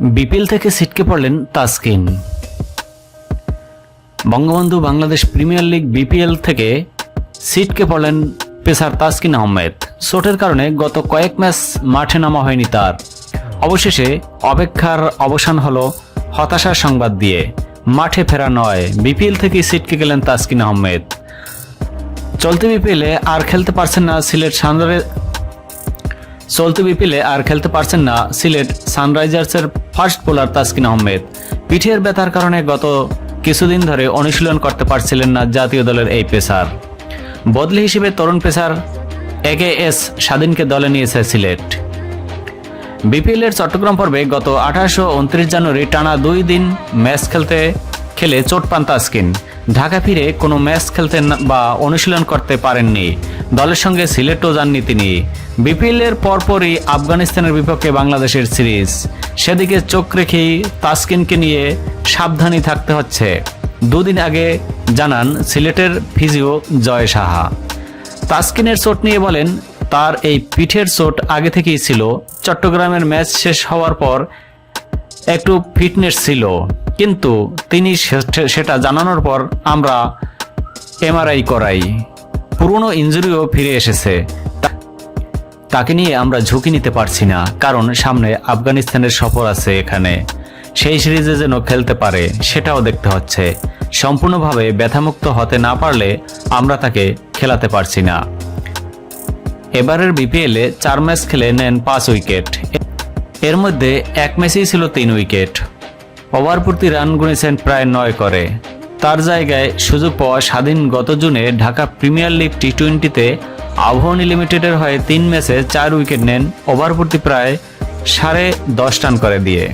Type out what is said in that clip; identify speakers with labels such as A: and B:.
A: BPL থেকে ছিটকে পড়লেন Taskin. Bangabandhu Bangladesh premier league BPL থেকে ছিটকে পড়লেন পেসার তাসকিন আহমেদ। চোটের কারণে গত কয়েক ম্যাচ মাঠে নামা হয়নি তার। অবশেষে অপেক্ষার অবসান হলো হতাশার সংবাদ দিয়ে। মাঠে ফেরা নয়, বিপিএল থেকে ছিটকে গেলেন তাসকিন আহমেদ। চলতি বিপিএলে আর খেলতে পারছেন না সিলেট সানরাইজ চলতি বিপিএলে আর খেলতে পারছেন না সিলেট সানরাইজার্সের ফার্স্ট বোলার তাসকিন আহমেদ। পিঠের ব্যথার কারণে গত কিছুদিন ধরে অনুশীলন করতে পারছিলেন না জাতীয় দলের এই পেসার। বদলি হিসেবে তরুণ পেসার একে এস স্বাধীনকে দলে নিয়েছে সিলেট। বিপিএল এর চট্টগ্রাম পর্বে গত আঠাশো উনত্রিশ জানুয়ারি টানা দুই দিন ম্যাচ খেলতে খেলে চোট পান তাসকিন। ঢাকা ফিরে কোনো ম্যাচ খেলতে বা অনুশীলন করতে পারেননি। দলের সঙ্গে সিলেটও যাননি তিনি। বিপিএল এর পরপরই আফগানিস্তানের বিপক্ষে বাংলাদেশের সিরিজ। সেদিকে চোখ রেখেই তাসকিনকে নিয়ে সাবধানী থাকতে হচ্ছে। দুদিন আগে জানান সিলেটের ফিজিও জয় সাহা। তাসকিনের চোট নিয়ে বলেন, তার এই পিঠের চোট আগে থেকেই ছিল। চট্টগ্রামের ম্যাচ শেষ হওয়ার পর একটু ফিটনেস ছিল। কিন্তু তিনি সেটা জানানোর পর আমরা এমআরআই করাই। পুরনো ইঞ্জুরিও ফিরে এসেছে। তাকে নিয়ে আমরা ঝুঁকি নিতে পারছি না, কারণ সামনে আফগানিস্তানের সফর আছে এখানে। সেই সিরিজে যেন খেলতে পারে, সেটাও দেখতে হচ্ছে। সম্পূর্ণভাবে ব্যথামুক্ত হতে না পারলে আমরা তাকে খেলাতে পারছি না। এবারের বিপিএলে চার ম্যাচ খেলে নেন পাঁচ উইকেট। এর মধ্যে এক ম্যাচেই ছিল তিন উইকেট। ওভার প্রতি রান গুনেছেন প্রায় নয় করে। তার জায়গায় সুযোগ পাওয়া স্বাধীন গত জুনে ঢাকা প্রিমিয়ার লিগ টি টোয়েন্টিতে আবহনী লিমিটেডের হয়ে তিন ম্যাচে চার উইকেট নেন ওভার প্রতি প্রায় সাড়ে দশ রান করে দিয়ে।